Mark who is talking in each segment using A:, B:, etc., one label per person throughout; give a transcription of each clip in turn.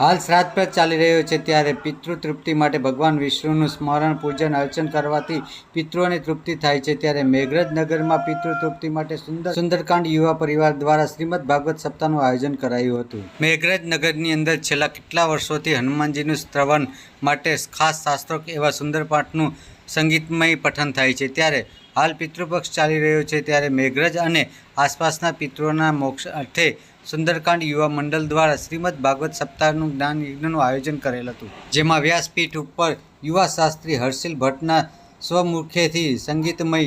A: હાલ શ્રાદ્ધ પક્ષ ચાલી રહ્યો છે ત્યારે પિતૃ તૃપ્તિ માટે ભગવાન વિષ્ણુનું સ્મરણ, પૂજન, અર્ચન કરવાથી પિતૃઓની તૃપ્તિ થાય છે. ત્યારે મેઘરજ નગરમાં પિતૃ તૃપ્તિ માટે સુંદર સુંદરકાંડ યુવા પરિવાર દ્વારા શ્રીમદ ભાગવત સપ્તાહનું આયોજન કરાયું હતું. મેઘરજ નગરની અંદર છેલ્લા કેટલા વર્ષોથી હનુમાનજીનું શ્રવણ માટે ખાસ શાસ્ત્રોક એવા સુંદર પાઠનું સંગીતમય પઠન થાય છે. ત્યારે હાલ પિતૃપક્ષ ચાલી રહ્યો છે. ત્યારે મેઘરજ અને આસપાસના પિતૃના મોક્ષ અર્થે સુંદરકાંડ યુવા મંડળ દ્વારા શ્રીમદ ભાગવત સપ્તાહનું જ્ઞાન યજ્ઞનું આયોજન કરેલ હતું, જેમાં વ્યાસપીઠ ઉપર યુવા શાસ્ત્રી હર્ષિલ ભટ્ટના સ્વમુખેથી સંગીતમય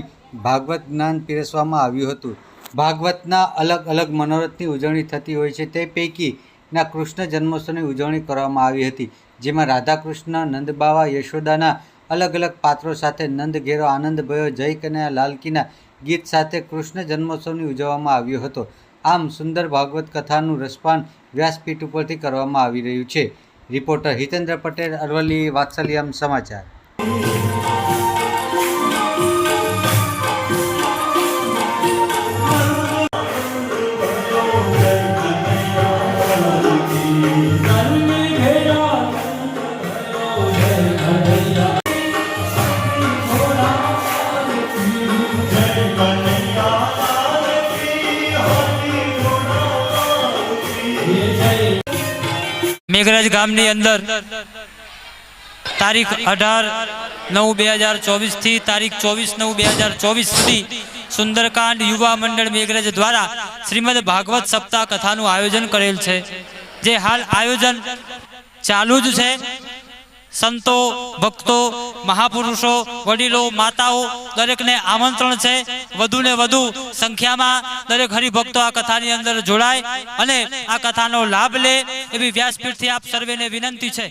A: ભાગવત જ્ઞાન પીરસવામાં આવ્યું હતું. ભાગવતના અલગ અલગ મનોરથની ઉજવણી થતી હોય છે. તે પૈકીના કૃષ્ણ જન્મોત્સવની ઉજવણી કરવામાં આવી હતી, જેમાં રાધાકૃષ્ણ, નંદબાવા, યશોદાના અલગ અલગ પાત્રો સાથે નંદ ઘેરો આનંદ ભયો જય કનૈયા લાલકીના ગીત સાથે કૃષ્ણ જન્મોત્સવની ઉજવવામાં આવ્યો હતો. આમ સુંદર ભાગવત કથાનું રસપાન વ્યાસપીઠ ઉપરથી કરવામાં આવી રહ્યું છે. રિપોર્ટર હિતેન્દ્ર પટેલ, અરવલ્લી, વાત્સલ્યમ સમાચાર.
B: મેઘરાજ ગામની અંદર તારીખ અઢાર નવ બે હજાર ચોવીસથી તારીખ ચોવીસ નવ બે હજાર ચોવીસ સુધી સુંદરકાંડ યુવા મંડળ મેઘરાજ દ્વારા શ્રીમદ ભાગવત સપ્તાહ કથાનું આયોજન કરેલ છે. જે હાલ આયોજન ચાલુ જ છે. સંતો, ભક્તો, મહાપુરુષો, વડીલો, માતાઓ, દરેકને આમંત્રણ છે. વધુને વધુ સંખ્યામાં દરેક હરિભક્તો આ કથાની અંદર જોડાય અને આ કથાનો લાભ લે એવી વ્યાસપીઠથી આપ સર્વેને વિનંતી છે.